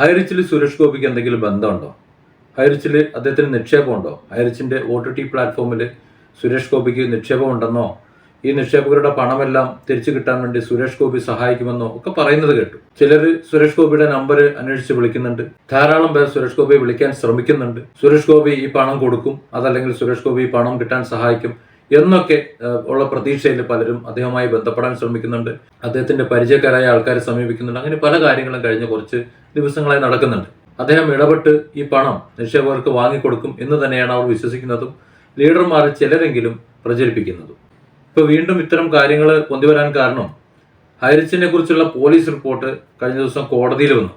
ഹൈറിച്ചിൽ സുരേഷ് ഗോപിക്ക് എന്തെങ്കിലും ബന്ധമുണ്ടോ? ഹൈറിച്ചിൽ അദ്ദേഹത്തിന് നിക്ഷേപമുണ്ടോ? ഹൈറിച്ചിന്റെ ഒ ടി ടി പ്ലാറ്റ്ഫോമിൽ സുരേഷ് ഗോപിക്ക് നിക്ഷേപമുണ്ടെന്നോ? ഈ നിക്ഷേപകരുടെ പണമെല്ലാം തിരിച്ചു കിട്ടാൻ വേണ്ടി സുരേഷ് ഗോപി സഹായിക്കുമെന്നോ ഒക്കെ പറയുന്നത് കേട്ടു. ചിലർ സുരേഷ് ഗോപിയുടെ നമ്പർ അന്വേഷിച്ച് വിളിക്കുന്നുണ്ട്. ധാരാളം പേർ സുരേഷ് ഗോപിയെ വിളിക്കാൻ ശ്രമിക്കുന്നുണ്ട്. സുരേഷ് ഗോപി ഈ പണം കൊടുക്കും അതല്ലെങ്കിൽ സുരേഷ് ഗോപി പണം കിട്ടാൻ സഹായിക്കും. എന്നൊക്കെ ഉള്ള പ്രതീക്ഷയിൽ പലരും അദ്ദേഹവുമായി ബന്ധപ്പെടാൻ ശ്രമിക്കുന്നുണ്ട്. അദ്ദേഹത്തിന്റെ പരിചയക്കാരായ ആൾക്കാരെ സമീപിക്കുന്നുണ്ട്. അങ്ങനെ പല കാര്യങ്ങളും കഴിഞ്ഞ കുറച്ച് ദിവസങ്ങളായി നടക്കുന്നുണ്ട്. അദ്ദേഹം ഇടപെട്ട് ഈ പണം നിക്ഷേപകർക്ക് വാങ്ങിക്കൊടുക്കും എന്ന് തന്നെയാണ് അവർ വിശ്വസിക്കുന്നതും ലീഡർമാരെ ചിലരെങ്കിലും പ്രചരിപ്പിക്കുന്നതും. ഇപ്പൊ വീണ്ടും ഇത്തരം കാര്യങ്ങൾ കൊണ്ടുവരാൻ കാരണം ഹൈറിച്ചിനെ കുറിച്ചുള്ള പോലീസ് റിപ്പോർട്ട് കഴിഞ്ഞ ദിവസം കോടതിയിൽ വന്നു.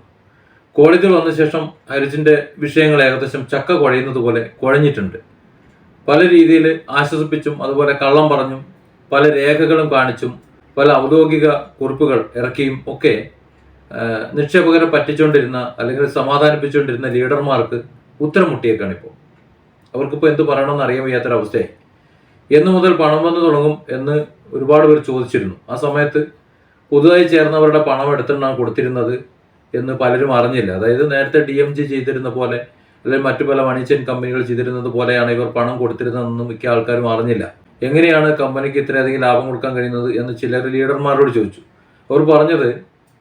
കോടതിയിൽ വന്ന ശേഷം ഹൈറിച്ചിന്റെ വിഷയങ്ങൾ ഏകദേശം ചക്ക കുഴയുന്നത് പോലെ കുഴഞ്ഞിട്ടുണ്ട്. പല രീതിയിൽ ആശ്വസിപ്പിച്ചും അതുപോലെ കള്ളം പറഞ്ഞും പല രേഖകളും കാണിച്ചും പല ഔദ്യോഗിക കുറിപ്പുകൾ ഇറക്കിയും ഒക്കെ നിക്ഷേപകരെ പറ്റിച്ചുകൊണ്ടിരുന്ന അല്ലെങ്കിൽ സമാധാനിപ്പിച്ചുകൊണ്ടിരുന്ന ലീഡർമാർക്ക് ഉത്തരം മുട്ടിയേക്കാണ് ഇപ്പോൾ അവർക്കിപ്പോൾ എന്ത് പറയണമെന്ന് അറിയാൻ വയ്യാത്തൊരവസ്ഥയായി. എന്ന് മുതൽ പണം വന്നു തുടങ്ങും എന്ന് ഒരുപാട് പേർ ചോദിച്ചിരുന്നു. ആ സമയത്ത് പുതുതായി ചേർന്നവരുടെ പണം എടുത്തിട്ടാണ് കൊടുത്തിരുന്നത് എന്ന് പലരും അറിഞ്ഞില്ല. അതായത് നേരത്തെ ഡി എം ജി ചെയ്തിരുന്ന പോലെ അല്ലെങ്കിൽ മറ്റു പല മണിച്ചൻ കമ്പനികൾ ചെയ്തിരുന്നത് പോലെയാണ് ഇവർ പണം കൊടുത്തിരുന്നതെന്നും മിക്ക ആൾക്കാരും അറിഞ്ഞില്ല. എങ്ങനെയാണ് കമ്പനിക്ക് ഇത്രയധികം ലാഭം കൊടുക്കാൻ കഴിയുന്നത് എന്ന് ചിലർ ലീഡർമാരോട് ചോദിച്ചു. അവർ പറഞ്ഞത്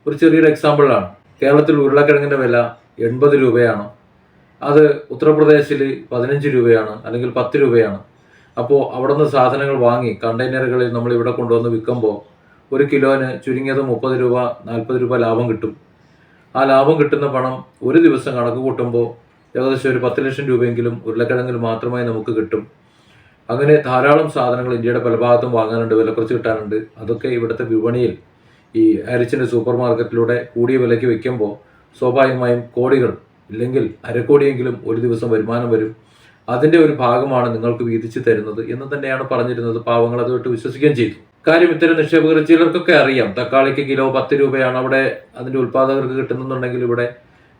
ഒരു ചെറിയൊരു എക്സാമ്പിളാണ് കേരളത്തിൽ ഉരുളക്കിഴങ്ങിന്റെ വില എൺപത് രൂപയാണ്. അത് ഉത്തർപ്രദേശിൽ പതിനഞ്ച് രൂപയാണ് അല്ലെങ്കിൽ പത്ത് രൂപയാണ്. അപ്പോൾ അവിടെ നിന്ന് സാധനങ്ങൾ വാങ്ങി കണ്ടെയ്നറുകളിൽ നമ്മൾ ഇവിടെ കൊണ്ടുവന്ന് വിൽക്കുമ്പോൾ ഒരു കിലോന് ചുരുങ്ങിയത് മുപ്പത് രൂപ നാൽപ്പത് രൂപ ലാഭം കിട്ടും. ആ ലാഭം കിട്ടുന്ന പണം ഒരു ദിവസം കണക്ക് കൂട്ടുമ്പോൾ ഏകദേശം ഒരു പത്ത് ലക്ഷം രൂപയെങ്കിലും ഉരുളക്കിഴങ്ങിൽ മാത്രമായി നമുക്ക് കിട്ടും. അങ്ങനെ ധാരാളം സാധനങ്ങൾ ഇന്ത്യയുടെ പല ഭാഗത്തും വാങ്ങാനുണ്ട് വില കുറച്ച് കിട്ടാനുണ്ട്. അതൊക്കെ ഇവിടുത്തെ വിപണിയിൽ ഈ അരിച്ചിന്റെ സൂപ്പർ മാർക്കറ്റിലൂടെ കൂടിയ വിലയ്ക്ക് വെക്കുമ്പോൾ സ്വാഭാവികമായും കോടികൾ ഇല്ലെങ്കിൽ അരക്കോടിയെങ്കിലും ഒരു ദിവസം വരുമാനം വരും. അതിന്റെ ഒരു ഭാഗമാണ് നിങ്ങൾക്ക് വീതിച്ചു തരുന്നത് എന്ന് തന്നെയാണ് പറഞ്ഞിരുന്നത് പാവങ്ങൾ അത് വിട്ട് വിശ്വസിക്കുകയും ചെയ്തു. കാര്യം ഇത്തരം നിക്ഷേപകർ ചിലർക്കൊക്കെ അറിയാം. തക്കാളിക്ക് കിലോ പത്ത് രൂപയാണ് അവിടെ അതിന്റെ ഉൽപ്പാദകർക്ക് കിട്ടുന്നുണ്ടെങ്കിൽ ഇവിടെ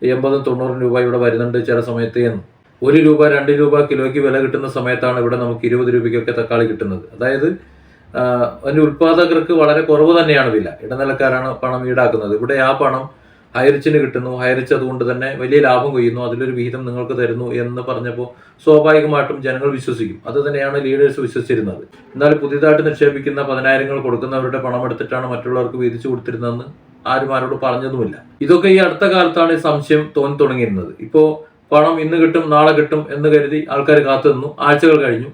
എൺപതും തൊണ്ണൂറും രൂപ ഇവിടെ വരുന്നുണ്ട് ചില സമയത്ത് എന്ന്. ഒരു രൂപ രണ്ട് രൂപ കിലോയ്ക്ക് വില കിട്ടുന്ന സമയത്താണ് ഇവിടെ നമുക്ക് ഇരുപത് രൂപയ്ക്കൊക്കെ തക്കാളി കിട്ടുന്നത്. അതായത് ആ, അതിന്റെ ഉൽപ്പാദകർക്ക് വളരെ കുറവ് തന്നെയാണ് വില. ഇടനിലക്കാരാണ് പണം ഈടാക്കുന്നത്. ഇവിടെ ആ പണം ഹൈറിച്ചിന് കിട്ടുന്നു. ഹൈറിച്ച് അതുകൊണ്ട് തന്നെ വലിയ ലാഭം കൊയ്യുന്നു. അതിലൊരു വിഹിതം നിങ്ങൾക്ക് തരുന്നു എന്ന് പറഞ്ഞപ്പോൾ സ്വാഭാവികമായിട്ടും ജനങ്ങൾ വിശ്വസിക്കും. അത് തന്നെയാണ് ലീഡേഴ്സ് വിശ്വസിച്ചിരുന്നത്. എന്നാൽ പുതിയതായിട്ട് നിക്ഷേപിക്കുന്ന പതിനായിരങ്ങൾ കൊടുക്കുന്നവരുടെ പണം എടുത്തിട്ടാണ് മറ്റുള്ളവർക്ക് വീതിച്ചു കൊടുത്തിരുന്നതെന്ന് ആരും ആരോട് പറഞ്ഞതുമില്ല. ഇതൊക്കെ ഈ അടുത്ത കാലത്താണ് ഈ സംശയം തോന്നി തുടങ്ങിയിരുന്നത്. ഇപ്പോൾ പണം ഇന്ന് കിട്ടും നാളെ കിട്ടും എന്ന് കരുതി ആൾക്കാർ കാത്തു നിന്നു. ആഴ്ചകൾ കഴിഞ്ഞു.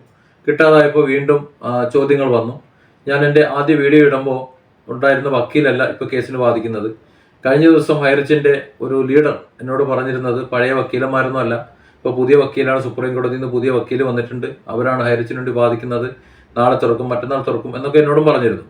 കിട്ടാതായപ്പോൾ വീണ്ടും ചോദ്യങ്ങൾ വന്നു. ഞാൻ എന്റെ ആദ്യ വീഡിയോ ഇടുമ്പോൾ ഉണ്ടായിരുന്ന വക്കീലല്ല ഇപ്പോൾ കേസിന് ബാധിക്കുന്നത്. കഴിഞ്ഞ ദിവസം ഹൈറിച്ചിന്റെ ഒരു ലീഡർ എന്നോട് പറഞ്ഞിരുന്നത് പഴയ വക്കീലന്മാരൊന്നും അല്ല. ഇപ്പോൾ പുതിയ വക്കീലാണ് സുപ്രീം കോടതിയിൽ നിന്ന് പുതിയ വക്കീൽ വന്നിട്ടുണ്ട്. അവരാണ് ഹൈറിച്ചിന് വേണ്ടി ബാധിക്കുന്നത്. നാളെ തുറക്കും മറ്റന്നാൾ തുറക്കും എന്നൊക്കെ എന്നോടും പറഞ്ഞിരുന്നു.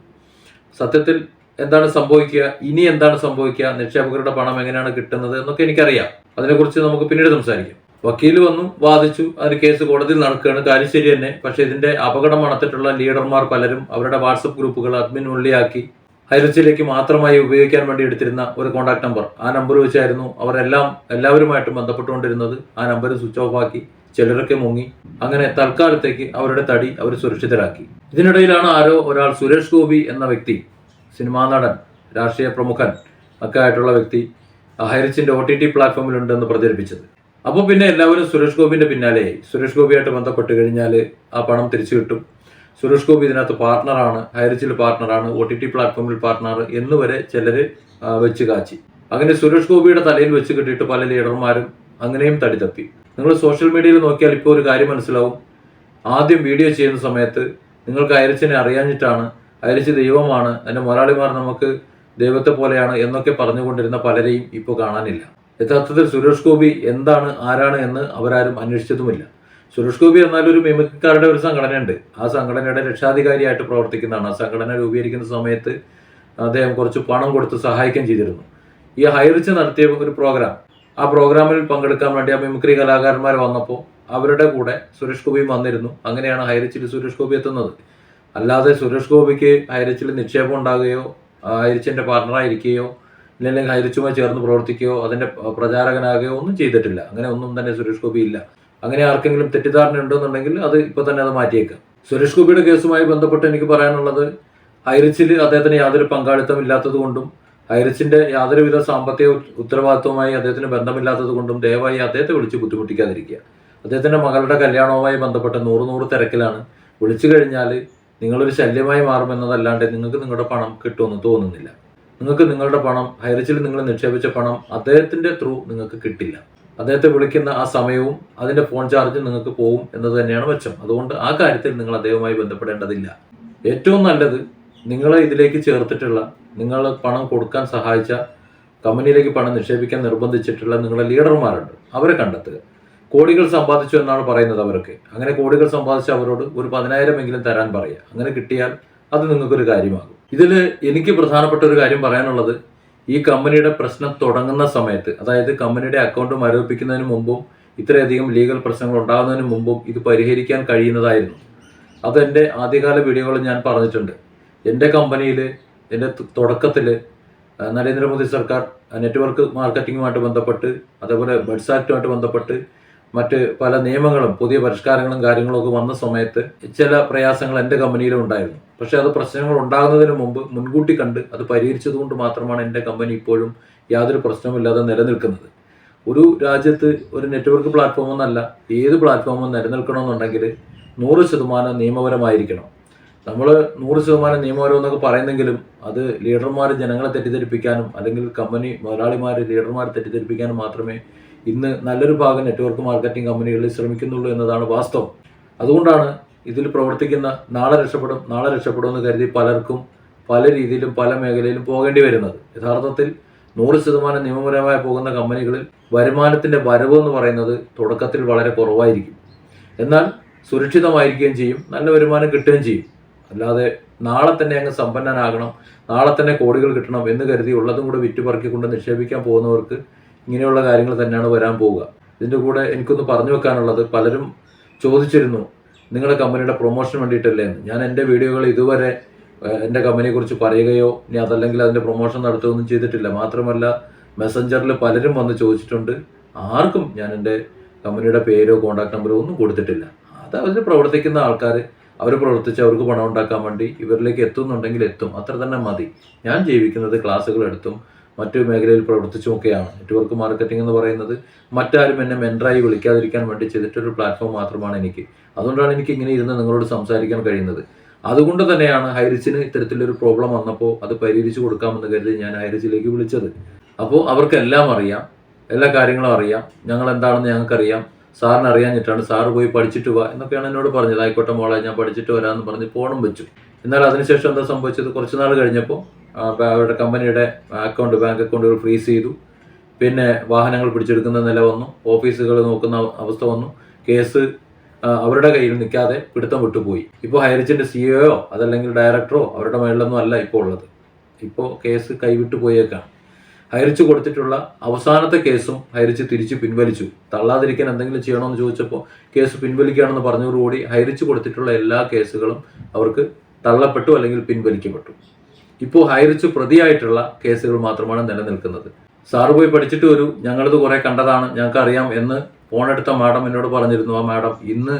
സത്യത്തിൽ എന്താണ് സംഭവിക്കുക? ഇനി എന്താണ് സംഭവിക്കുക? നിക്ഷേപകരുടെ പണം എങ്ങനെയാണ് കിട്ടുന്നത് എന്നൊക്കെ എനിക്കറിയാം. അതിനെക്കുറിച്ച് നമുക്ക് പിന്നീട് സംസാരിക്കാം. വക്കീൽ വന്നു വാദിച്ചു അതിന് കേസ് കോടതിയിൽ നടക്കുകയാണ്. കാര്യം ശരി തന്നെ പക്ഷേ ഇതിന്റെ അപകടം അണത്തിട്ടുള്ള ലീഡർമാർ പലരും അവരുടെ വാട്സപ്പ് ഗ്രൂപ്പുകൾ അഡ്മിൻ ഉള്ളിയാക്കി ഹൈറിച്ചിലേക്ക് മാത്രമായി ഉപയോഗിക്കാൻ വേണ്ടി എടുത്തിരുന്ന ഒരു കോൺടാക്ട് നമ്പർ. ആ നമ്പർ വെച്ചായിരുന്നു അവരെല്ലാം എല്ലാവരുമായിട്ടും ബന്ധപ്പെട്ടുകൊണ്ടിരുന്നത്. ആ നമ്പർ സ്വിച്ച് ഓഫ് ആക്കി ചിലരൊക്കെ മുങ്ങി. അങ്ങനെ തൽക്കാലത്തേക്ക് അവരുടെ തടി അവർ സുരക്ഷിതരാക്കി. ഇതിനിടയിലാണ് ആരോ ഒരാൾ സുരേഷ് ഗോപി എന്ന വ്യക്തി സിനിമാ നടൻ രാഷ്ട്രീയ പ്രമുഖൻ ഒക്കെ ആയിട്ടുള്ള വ്യക്തി ഹരിച്ചിന്റെ ഒ ടി ടി പ്ലാറ്റ്ഫോമിലുണ്ടെന്ന് പ്രചരിപ്പിച്ചത്. അപ്പോൾ പിന്നെ എല്ലാവരും സുരേഷ് ഗോപിന്റെ പിന്നാലെയായി സുരേഷ് ഗോപിയായിട്ട് ബന്ധപ്പെട്ട് കഴിഞ്ഞാൽ ആ പണം തിരിച്ചു കിട്ടും. സുരേഷ് ഗോപി ഇതിനകത്ത് പാർട്ണറാണ് ഹൈറിച്ചിൽ പാർട്ണറാണ് ഒ ടി ടി പ്ലാറ്റ്ഫോമിൽ പാർട്ണർ എന്ന് വരെ ചിലർ വെച്ച് കാച്ചി. അങ്ങനെ സുരേഷ് ഗോപിയുടെ തലയിൽ വെച്ച് കിട്ടിയിട്ട് പല ലീഡർമാരും അങ്ങനെയും തടി തപ്പി നിങ്ങൾ സോഷ്യൽ മീഡിയയിൽ നോക്കിയാൽ ഇപ്പോൾ ഒരു കാര്യം മനസ്സിലാവും. ആദ്യം വീഡിയോ ചെയ്യുന്ന സമയത്ത് നിങ്ങൾക്ക് അയരിച്ചിനെ അറിയാഞ്ഞിട്ടാണ് അയരിച്ച് ദൈവമാണ്. അതിന്റെ മുതലാളിമാർ നമുക്ക് ദൈവത്തെ പോലെയാണ് എന്നൊക്കെ പറഞ്ഞുകൊണ്ടിരുന്ന പലരെയും ഇപ്പോൾ കാണാനില്ല. യഥാർത്ഥത്തിൽ സുരേഷ് ഗോപി എന്താണ് ആരാണ് എന്ന് അവരാരും അന്വേഷിച്ചതുമില്ല. സുരേഷ് ഗോപി എന്നാൽ ഒരു മിമിക്കാരുടെ ഒരു സംഘടനയുണ്ട്. ആ സംഘടനയുടെ രക്ഷാധികാരിയായിട്ട് പ്രവർത്തിക്കുന്നതാണ്. ആ സംഘടന രൂപീകരിക്കുന്ന സമയത്ത് അദ്ദേഹം കുറച്ച് പണം കൊടുത്ത് സഹായിക്കുകയും ചെയ്തിരുന്നു. ഈ ഹൈറിച്ച് നടത്തിയ ഒരു പ്രോഗ്രാം ആ പ്രോഗ്രാമിൽ പങ്കെടുക്കാൻ വേണ്ടി ആ മിമിക്രി കലാകാരന്മാർ വന്നപ്പോൾ അവരുടെ കൂടെ സുരേഷ് ഗോപിയും വന്നിരുന്നു. അങ്ങനെയാണ് ഹൈറിച്ചിൽ സുരേഷ് ഗോപി എത്തുന്നത്. അല്ലാതെ സുരേഷ് ഗോപിക്ക് ഹൈറിച്ചിൽ നിക്ഷേപം ഉണ്ടാകുകയോ ആ ഹൈറിച്ചിന്റെ പാർട്ണറായിരിക്കുകയോ ഇല്ലെങ്കിൽ ഹൈറിച്ചുമായി ചേർന്ന് പ്രവർത്തിക്കുകയോ അതിന്റെ പ്രചാരകനാകുകയോ ഒന്നും ചെയ്തിട്ടില്ല. അങ്ങനെ ഒന്നും തന്നെ സുരേഷ് ഗോപി ഇല്ല. അങ്ങനെ ആർക്കെങ്കിലും തെറ്റിദ്ധാരണ ഉണ്ടെന്നുണ്ടെങ്കിൽ അത് ഇപ്പോൾ തന്നെ അത് മാറ്റിയേക്കാം. സുരേഷ് ഗോപിയുടെ കേസുമായി ബന്ധപ്പെട്ട് എനിക്ക് പറയാനുള്ളത് ഹൈറിച്ചിൽ അദ്ദേഹത്തിന് യാതൊരു പങ്കാളിത്തം ഇല്ലാത്തത് കൊണ്ടും ഹൈറിച്ചിന്റെ യാതൊരുവിധ സാമ്പത്തിക ഉത്തരവാദിത്വവുമായി അദ്ദേഹത്തിന് ബന്ധമില്ലാത്തത് കൊണ്ടും ദയവായി അദ്ദേഹത്തെ വിളിച്ച് ബുദ്ധിമുട്ടിക്കാതിരിക്കുക. അദ്ദേഹത്തിന്റെ മകളുടെ കല്യാണവുമായി ബന്ധപ്പെട്ട നൂറ് നൂറ് തിരക്കിലാണ്. വിളിച്ചു കഴിഞ്ഞാൽ നിങ്ങളൊരു ശല്യമായി മാറുമെന്നതല്ലാണ്ട് നിങ്ങൾക്ക് നിങ്ങളുടെ പണം കിട്ടുമെന്ന് തോന്നുന്നില്ല. നിങ്ങൾക്ക് നിങ്ങളുടെ പണം ഹൈറിച്ചിൽ നിങ്ങൾ നിക്ഷേപിച്ച പണം അദ്ദേഹത്തിന്റെ ത്രൂ നിങ്ങൾക്ക് കിട്ടില്ല. അദ്ദേഹത്തെ വിളിക്കുന്ന ആ സമയവും അതിന്റെ ഫോൺ ചാർജ് നിങ്ങൾക്ക് പോകും എന്നത് തന്നെയാണ് മെച്ചം. അതുകൊണ്ട് ആ കാര്യത്തിൽ നിങ്ങൾ അദ്ദേഹവുമായി ബന്ധപ്പെടേണ്ടതില്ല. ഏറ്റവും നല്ലത് നിങ്ങളെ ഇതിലേക്ക് ചേർത്തിട്ടുള്ള നിങ്ങൾ പണം കൊടുക്കാൻ സഹായിച്ച കമ്പനിയിലേക്ക് പണം നിക്ഷേപിക്കാൻ നിർബന്ധിച്ചിട്ടുള്ള നിങ്ങളുടെ ലീഡർമാരുണ്ട്. അവരെ കണ്ടെത്തുക. കോടികൾ സമ്പാദിച്ചു എന്നാണ് പറയുന്നത് അവരൊക്കെ. അങ്ങനെ കോടികൾ സമ്പാദിച്ച അവരോട് ഒരു പതിനായിരം എങ്കിലും തരാൻ പറയുക. അങ്ങനെ കിട്ടിയാൽ അത് നിങ്ങൾക്കൊരു കാര്യമാകും. ഇതിൽ എനിക്ക് പ്രധാനപ്പെട്ട ഒരു കാര്യം പറയാനുള്ളത് ഈ കമ്പനിയുടെ പ്രശ്നം തുടങ്ങുന്ന സമയത്ത് അതായത് കമ്പനിയുടെ അക്കൗണ്ട് മരവിപ്പിക്കുന്നതിന് മുമ്പും ഇത്രയധികം ലീഗൽ പ്രശ്നങ്ങൾ ഉണ്ടാകുന്നതിന് മുമ്പും ഇത് പരിഹരിക്കാൻ കഴിയുന്നതായിരുന്നു. അത് എന്റെ ആദ്യകാല വീഡിയോകളിൽ ഞാൻ പറഞ്ഞിട്ടുണ്ട്. എന്റെ കമ്പനിയിൽ എന്റെ തുടക്കത്തിൽ നരേന്ദ്രമോദി സർക്കാർ നെറ്റ്വർക്ക് മാർക്കറ്റിങ്ങുമായിട്ട് ബന്ധപ്പെട്ട് അതേപോലെ ബഡ്സ് ബന്ധപ്പെട്ട് മറ്റ് പല നിയമങ്ങളും പുതിയ പരിഷ്കാരങ്ങളും കാര്യങ്ങളും ഒക്കെ വന്ന സമയത്ത് ചില പ്രയാസങ്ങൾ എന്റെ കമ്പനിയിലും ഉണ്ടായിരുന്നു. പക്ഷേ അത് പ്രശ്നങ്ങൾ ഉണ്ടാകുന്നതിന് മുമ്പ് മുൻകൂട്ടി കണ്ട് അത് പരിഹരിച്ചതുകൊണ്ട് മാത്രമാണ് എന്റെ കമ്പനി ഇപ്പോഴും യാതൊരു പ്രശ്നവുമില്ലാതെ നിലനിൽക്കുന്നത്. ഒരു രാജ്യത്ത് ഒരു നെറ്റ്വർക്ക് പ്ലാറ്റ്ഫോമെന്നല്ല ഏത് പ്ലാറ്റ്ഫോമും നിലനിൽക്കണമെന്നുണ്ടെങ്കിൽ നൂറ് ശതമാനം നിയമപരമായിരിക്കണം. നമ്മൾ നൂറ് ശതമാനം നിയമപരം എന്നൊക്കെ പറയുന്നെങ്കിലും അത് ലീഡർമാർ ജനങ്ങളെ തെറ്റിദ്ധരിപ്പിക്കാനും അല്ലെങ്കിൽ കമ്പനി മുതലാളിമാർ ലീഡർമാരെ തെറ്റിദ്ധരിപ്പിക്കാനും മാത്രമേ ഇന്ന് നല്ലൊരു ഭാഗം നെറ്റ്വർക്ക് മാർക്കറ്റിംഗ് കമ്പനികളിൽ ശ്രമിക്കുന്നുള്ളൂ എന്നതാണ് വാസ്തവം. അതുകൊണ്ടാണ് ഇതിൽ പ്രവർത്തിക്കുന്ന നാളെ രക്ഷപ്പെടും നാളെ രക്ഷപ്പെടും എന്ന് കരുതി പലർക്കും പല രീതിയിലും പല മേഖലയിലും പോകേണ്ടി വരുന്നത്. യഥാർത്ഥത്തിൽ നൂറ് ശതമാനം നിയമപരമായി പോകുന്ന കമ്പനികളിൽ വരുമാനത്തിന്റെ വരവ് എന്ന് പറയുന്നത് തുടക്കത്തിൽ വളരെ കുറവായിരിക്കും. എന്നാൽ സുരക്ഷിതമായിരിക്കുകയും ചെയ്യും നല്ല വരുമാനം കിട്ടുകയും ചെയ്യും. അല്ലാതെ നാളെ തന്നെ അങ്ങ് സമ്പന്നനാകണം നാളെ തന്നെ കോടികൾ കിട്ടണം എന്ന് കരുതി ഉള്ളതും കൂടെ വിറ്റുപറക്കിക്കൊണ്ട് നിക്ഷേപിക്കാൻ പോകുന്നവർക്ക് ഇങ്ങനെയുള്ള കാര്യങ്ങൾ തന്നെയാണ് വരാൻ പോവുക. ഇതിന്റെ കൂടെ എനിക്കൊന്ന് പറഞ്ഞു വെക്കാനുള്ളത് പലരും ചോദിച്ചിരുന്നു നിങ്ങളുടെ കമ്പനിയുടെ പ്രൊമോഷൻ വേണ്ടിയിട്ടല്ലേ? എന്ന്. ഞാൻ എന്റെ വീഡിയോകൾ ഇതുവരെ എന്റെ കമ്പനിയെക്കുറിച്ച് പറയുകയോ ഇനി അതല്ലെങ്കിൽ അതിന്റെ പ്രൊമോഷൻ നടത്തുകയൊന്നും ചെയ്തിട്ടില്ല. മാത്രമല്ല മെസ്സഞ്ചറിൽ പലരും വന്ന് ചോദിച്ചിട്ടുണ്ട് ആർക്കും ഞാൻ എന്റെ കമ്പനിയുടെ പേരോ കോൺടാക്ട് നമ്പറോ ഒന്നും കൊടുത്തിട്ടില്ല. അത് അതിൽ പ്രവർത്തിക്കുന്ന ആൾക്കാർ അവർ പ്രവർത്തിച്ച് അവർക്ക് പണം ഉണ്ടാക്കാൻ വേണ്ടി ഇവരിലേക്ക് എത്തുന്നുണ്ടെങ്കിൽ എത്തും. അത്ര തന്നെ മതി. ഞാൻ ജീവിക്കുന്നത് ക്ലാസ്സുകൾ എടുത്തും മറ്റു മേഖലയിൽ പ്രവർത്തിച്ചുമൊക്കെയാണ്. നെറ്റ്വർക്ക് മാർക്കറ്റിംഗ് എന്ന് പറയുന്നത് മറ്റാരും എന്നെ മെന്ററായി വിളിക്കാതിരിക്കാൻ വേണ്ടി ചെയ്തിട്ടൊരു പ്ലാറ്റ്ഫോം മാത്രമാണ് എനിക്ക്. അതുകൊണ്ടാണ് എനിക്ക് ഇങ്ങനെ ഇരുന്ന് നിങ്ങളോട് സംസാരിക്കാൻ കഴിയുന്നത്. അതുകൊണ്ട് തന്നെയാണ് ഹൈറിച്ചിന് ഇത്തരത്തിലൊരു പ്രോബ്ലം വന്നപ്പോൾ അത് പരിഹരിച്ചു കൊടുക്കാമെന്ന് കരുതി ഞാൻ ഹൈറിച്ചിലേക്ക് വിളിച്ചത്. അപ്പോൾ അവർക്കെല്ലാം അറിയാം എല്ലാ കാര്യങ്ങളും അറിയാം ഞങ്ങൾ എന്താണെന്ന് ഞങ്ങൾക്കറിയാം. സാറിന് അറിയാഞ്ഞിട്ടാണ് സാറ് പോയി പഠിച്ചിട്ട് വാ എന്നൊക്കെയാണ് എന്നോട് പറഞ്ഞത്. ആയിക്കോട്ടെ മോളെ ഞാൻ പഠിച്ചിട്ട് വരാമെന്ന് പറഞ്ഞ് ഫോണും വെച്ചു. എന്നാൽ അതിനുശേഷം എന്താ സംഭവിച്ചത്? കുറച്ച് നാൾ കഴിഞ്ഞപ്പോൾ അവരുടെ കമ്പനിയുടെ അക്കൗണ്ട് ബാങ്ക് അക്കൗണ്ടുകൾ ഫ്രീസ് ചെയ്തു. പിന്നെ വാഹനങ്ങൾ പിടിച്ചെടുക്കുന്ന നില വന്നു. ഓഫീസുകൾ നോക്കുന്ന അവ- അവസ്ഥ വന്നു. കേസ് അവരുടെ കയ്യിൽ നിൽക്കാതെ പിടുത്തം വിട്ടുപോയി. ഇപ്പോൾ ഹൈറിച്ചിന്റെ സിഇഒയോ അതല്ലെങ്കിൽ ഡയറക്ടറോ അവരുടെ മേളിലൊന്നും അല്ല ഇപ്പോൾ ഉള്ളത്. ഇപ്പോൾ കേസ് കൈവിട്ടു പോയേക്കാണ്. ഹൈറിച്ച് കൊടുത്തിട്ടുള്ള അവസാനത്തെ കേസും ഹൈറിച്ച് തിരിച്ച് പിൻവലിച്ചു. തള്ളാതിരിക്കാൻ എന്തെങ്കിലും ചെയ്യണമെന്ന് ചോദിച്ചപ്പോൾ കേസ് പിൻവലിക്കുകയാണെന്ന് പറഞ്ഞതോടുകൂടി ഹൈറിച്ച് കൊടുത്തിട്ടുള്ള എല്ലാ കേസുകളും അവർക്ക് തള്ളപ്പെട്ടു അല്ലെങ്കിൽ പിൻവലിക്കപ്പെട്ടു. ഇപ്പോൾ ഹൈറിച്ച് പ്രതിയായിട്ടുള്ള കേസുകൾ മാത്രമാണ് നിലനിൽക്കുന്നത്. സാറ് പോയി പഠിച്ചിട്ട് വരൂ. ഞങ്ങളിത് കുറേ കണ്ടതാണ്. ഞങ്ങൾക്ക് അറിയാം എന്ന് ഫോണെടുത്ത മാഡം എന്നോട് പറഞ്ഞിരുന്നു. ആ മാഡം ഇന്ന്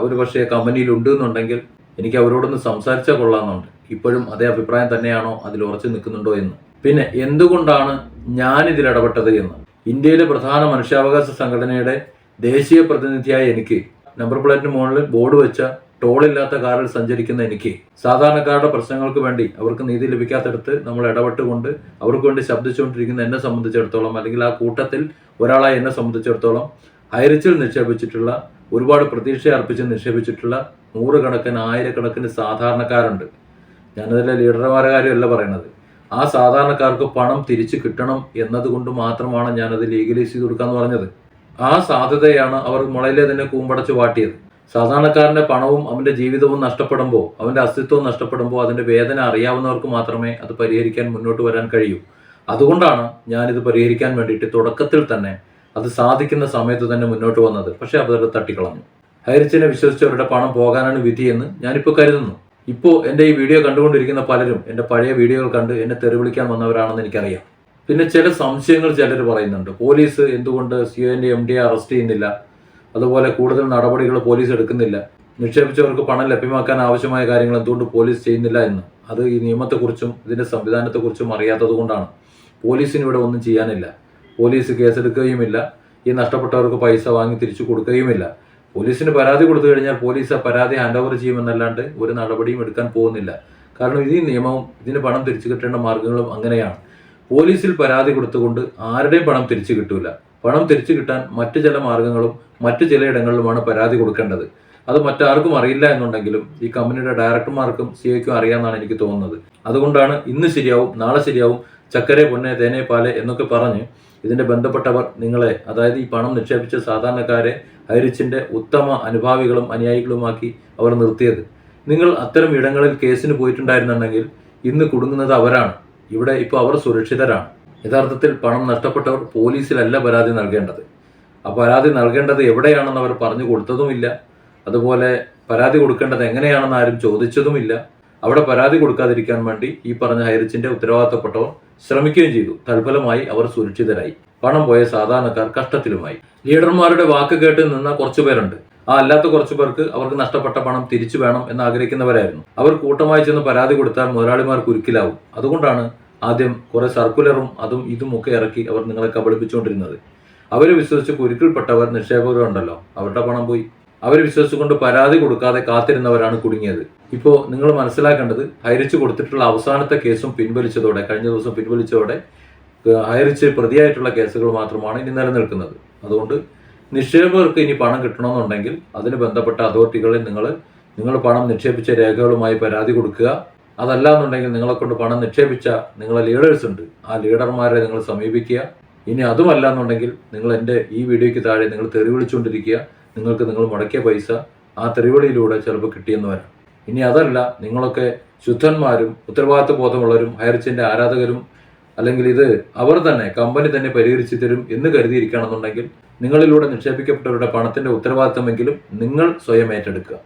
ഒരു പക്ഷേ കമ്പനിയിൽ ഉണ്ട് എന്നുണ്ടെങ്കിൽ എനിക്ക് അവരോടൊന്ന് സംസാരിച്ചാൽ കൊള്ളാമെന്നുണ്ട്. ഇപ്പോഴും അതേ അഭിപ്രായം തന്നെയാണോ? അതിൽ ഉറച്ചു നിൽക്കുന്നുണ്ടോ എന്ന്. പിന്നെ എന്തുകൊണ്ടാണ് ഞാൻ ഇടപെട്ടത് എന്ന്? ഇന്ത്യയിലെ പ്രധാന മനുഷ്യാവകാശ സംഘടനയുടെ ദേശീയ പ്രതിനിധിയായ എനിക്ക് നമ്പർ പ്ലേറ്റിന് മുകളിൽ ബോർഡ് വെച്ച ടോളില്ലാത്ത കാറിൽ സഞ്ചരിക്കുന്ന എനിക്ക് സാധാരണക്കാരുടെ പ്രശ്നങ്ങൾക്ക് വേണ്ടി അവർക്ക് നീതി ലഭിക്കാത്തടത്ത് നമ്മൾ ഇടപെട്ടുകൊണ്ട് അവർക്ക് വേണ്ടി ശബ്ദിച്ചുകൊണ്ടിരിക്കുന്ന എന്നെ സംബന്ധിച്ചിടത്തോളം അല്ലെങ്കിൽ ആ കൂട്ടത്തിൽ ഒരാളായി എന്നെ സംബന്ധിച്ചിടത്തോളം ഹൈറിച്ചിൽ നിക്ഷേപിച്ചിട്ടുള്ള ഒരുപാട് പ്രതീക്ഷ അർപ്പിച്ച് നിക്ഷേപിച്ചിട്ടുള്ള നൂറുകണക്കിന് ആയിരക്കണക്കിന് സാധാരണക്കാരുണ്ട്. ഞാനതിലെ ലീഡർമാരെ കാര്യമല്ല പറയണത് ആ സാധാരണക്കാർക്ക് പണം തിരിച്ചു കിട്ടണം എന്നതുകൊണ്ട് മാത്രമാണ് ഞാനത് ലീഗലൈസ് ചെയ്ത് കൊടുക്കാന്ന് പറഞ്ഞത്. ആ സാധ്യതയാണ് അവർ മുളയിലെ തന്നെ കൂമ്പടച്ച് വാട്ടിയത്. സാധാരണക്കാരന്റെ പണവും അവന്റെ ജീവിതവും നഷ്ടപ്പെടുമ്പോൾ അവന്റെ അസ്തിത്വവും നഷ്ടപ്പെടുമ്പോൾ അതിന്റെ വേദന അറിയാവുന്നവർക്ക് മാത്രമേ അത് പരിഹരിക്കാൻ മുന്നോട്ട് വരാൻ കഴിയൂ. അതുകൊണ്ടാണ് ഞാനിത് പരിഹരിക്കാൻ വേണ്ടിയിട്ട് തുടക്കത്തിൽ തന്നെ അത് സാധിക്കുന്ന സമയത്ത് തന്നെ മുന്നോട്ട് വന്നത്. പക്ഷേ അവരുടെ തട്ടിക്കളഞ്ഞു. ഹൈറിച്ചിനെ വിശ്വസിച്ചവരുടെ പണം പോകാനാണ് വിധിയെന്ന് ഞാനിപ്പോൾ കരുതുന്നു. ഇപ്പോൾ എന്റെ ഈ വീഡിയോ കണ്ടുകൊണ്ടിരിക്കുന്ന പലരും എന്റെ പഴയ വീഡിയോകൾ കണ്ട് എന്നെ തെറിവിളിക്കാൻ വന്നവരാണെന്ന് എനിക്കറിയാം. പിന്നെ ചില സംശയങ്ങൾ ചിലർ പറയുന്നുണ്ട്. പോലീസ് എന്തുകൊണ്ട് സിഒ എന്റെ എം ഡിയെ അറസ്റ്റ് ചെയ്യുന്നില്ല? അതുപോലെ കൂടുതൽ നടപടികൾ പോലീസ് എടുക്കുന്നില്ല. നിക്ഷേപിച്ചവർക്ക് പണം ലഭ്യമാക്കാൻ ആവശ്യമായ കാര്യങ്ങൾ എന്തുകൊണ്ട് പോലീസ് ചെയ്യുന്നില്ല എന്ന്. അത് ഈ നിയമത്തെക്കുറിച്ചും ഇതിന്റെ സംവിധാനത്തെക്കുറിച്ചും അറിയാത്തത് കൊണ്ടാണ്. പോലീസിന് ഇവിടെ ഒന്നും ചെയ്യാനില്ല. പോലീസ് കേസെടുക്കുകയുമില്ല. ഈ നഷ്ടപ്പെട്ടവർക്ക് പൈസ വാങ്ങി തിരിച്ചു കൊടുക്കുകയുമില്ല. പോലീസിന് പരാതി കൊടുത്തു കഴിഞ്ഞാൽ പോലീസ് ആ പരാതി ഹാൻഡ് ഓവർ ചെയ്യുമെന്നല്ലാണ്ട് ഒരു നടപടിയും എടുക്കാൻ പോകുന്നില്ല. കാരണം ഈ നിയമവും ഇതിന് പണം തിരിച്ചു കിട്ടേണ്ട മാർഗങ്ങളും അങ്ങനെയാണ്. പോലീസിൽ പരാതി കൊടുത്തുകൊണ്ട് ആരുടെയും പണം തിരിച്ചു കിട്ടൂല. പണം തിരിച്ചു കിട്ടാൻ മറ്റു ചില മാർഗങ്ങളും മറ്റു ചിലയിടങ്ങളിലുമാണ് പരാതി കൊടുക്കേണ്ടത്. അത് മറ്റാർക്കും അറിയില്ല എന്നുണ്ടെങ്കിലും ഈ കമ്പനിയുടെ ഡയറക്ടർമാർക്കും സി ഐക്കും അറിയാമെന്നാണ് എനിക്ക് തോന്നുന്നത്. അതുകൊണ്ടാണ് ഇന്ന് ശരിയാവും നാളെ ശരിയാവും ചക്കരെ പൊന്നെ തേനെ പാലെ എന്നൊക്കെ പറഞ്ഞ് ഇതിന്റെ ബന്ധപ്പെട്ടവർ നിങ്ങളെ അതായത് ഈ പണം നിക്ഷേപിച്ച സാധാരണക്കാരെ ഹൈറിച്ചിന്റെ ഉത്തമ അനുഭാവികളും അനുയായികളുമാക്കി അവർ നിർത്തിയത്. നിങ്ങൾ അത്തരം ഇടങ്ങളിൽ കേസിന് പോയിട്ടുണ്ടായിരുന്നുണ്ടെങ്കിൽ ഇന്ന് കുടുങ്ങുന്നത് അവരാണ്. ഇവിടെ ഇപ്പോൾ അവർ സുരക്ഷിതരാണ്. യഥാർത്ഥത്തിൽ പണം നഷ്ടപ്പെട്ടവർ പോലീസിലല്ല പരാതി നൽകേണ്ടത്. ആ പരാതി നൽകേണ്ടത് എവിടെയാണെന്ന് അവർ പറഞ്ഞു കൊടുത്തതുമില്ല. അതുപോലെ പരാതി കൊടുക്കേണ്ടത് എങ്ങനെയാണെന്ന് ആരും ചോദിച്ചതുമില്ല. അവിടെ പരാതി കൊടുക്കാതിരിക്കാൻ വേണ്ടി ഈ പറഞ്ഞ ഹൈറിച്ചിന്റെ ഉത്തരവാദിത്തപ്പെട്ടവർ ശ്രമിക്കുകയും ചെയ്തു. തൽഫലമായി അവർ സുരക്ഷിതരായി. പണം പോയ സാധാരണക്കാർ കഷ്ടത്തിലുമായി. ലീഡർമാരുടെ വാക്ക് കേട്ട് നിന്ന കുറച്ചുപേരുണ്ട് ആ അല്ലാത്ത കുറച്ചു പേർക്ക് അവർക്ക് നഷ്ടപ്പെട്ട പണം തിരിച്ചു വേണം എന്ന് ആഗ്രഹിക്കുന്നവരായിരുന്നു. അവർ കൂട്ടമായി ചെന്ന് പരാതി കൊടുത്താൽ മുതലാളിമാർ കുരുക്കിലാവും അതുകൊണ്ടാണ് ആദ്യം കുറെ സർക്കുലറും അതും ഇതും ഒക്കെ ഇറക്കി അവർ നിങ്ങളെ കബളിപ്പിച്ചുകൊണ്ടിരുന്നത്. അവരെ വിശ്വസിച്ച് കുരുക്കിൽപ്പെട്ടവർ നിക്ഷേപകരുണ്ടല്ലോ. അവരുടെ പണം പോയി. അവർ വിശ്വസിച്ചുകൊണ്ട് പരാതി കൊടുക്കാതെ കാത്തിരുന്നവരാണ് കുടുങ്ങിയത്. ഇപ്പോൾ നിങ്ങൾ മനസ്സിലാക്കേണ്ടത് ഹൈറിച്ച് കൊടുത്തിട്ടുള്ള അവസാനത്തെ കേസും പിൻവലിച്ചതോടെ കഴിഞ്ഞ ദിവസം പിൻവലിച്ചതോടെ ഹൈറിച്ച് പ്രതിയായിട്ടുള്ള കേസുകൾ മാത്രമാണ് ഇനി നിലനിൽക്കുന്നത്. അതുകൊണ്ട് നിക്ഷേപകർക്ക് ഇനി പണം കിട്ടണമെന്നുണ്ടെങ്കിൽ അതിന് ബന്ധപ്പെട്ട അതോറിറ്റികളിൽ നിങ്ങൾ നിങ്ങൾ പണം നിക്ഷേപിച്ച രേഖകളുമായി പരാതി കൊടുക്കുക. അതല്ല എന്നുണ്ടെങ്കിൽ നിങ്ങളെ കൊണ്ട് പണം നിക്ഷേപിച്ച നിങ്ങളെ ലീഡേഴ്സ് ഉണ്ട്. ആ ലീഡർമാരെ നിങ്ങൾ സമീപിക്കുക. ഇനി അതുമല്ല എന്നുണ്ടെങ്കിൽ നിങ്ങൾ എന്റെ ഈ വീഡിയോയ്ക്ക് താഴെ നിങ്ങൾ തെറി വിളിച്ചുകൊണ്ടിരിക്കുക. നിങ്ങൾക്ക് നിങ്ങൾ മുടക്കിയ പൈസ ആ തെറിവിളിയിലൂടെ ചിലപ്പോൾ കിട്ടിയെന്ന് വരാം. ഇനി അതല്ല നിങ്ങളൊക്കെ ശുദ്ധന്മാരും ഉത്തരവാദിത്വ ബോധമുള്ളവരും ഹയർച്ചിന്റെ ആരാധകരും അല്ലെങ്കിൽ ഇത് അവർ തന്നെ കമ്പനി തന്നെ പരിഹരിച്ചു തരും എന്ന് കരുതിയിരിക്കുകയാണെന്നുണ്ടെങ്കിൽ നിങ്ങളിലൂടെ നിക്ഷേപിക്കപ്പെട്ടവരുടെ പണത്തിന്റെ ഉത്തരവാദിത്തമെങ്കിലും നിങ്ങൾ സ്വയം ഏറ്റെടുക്കുക.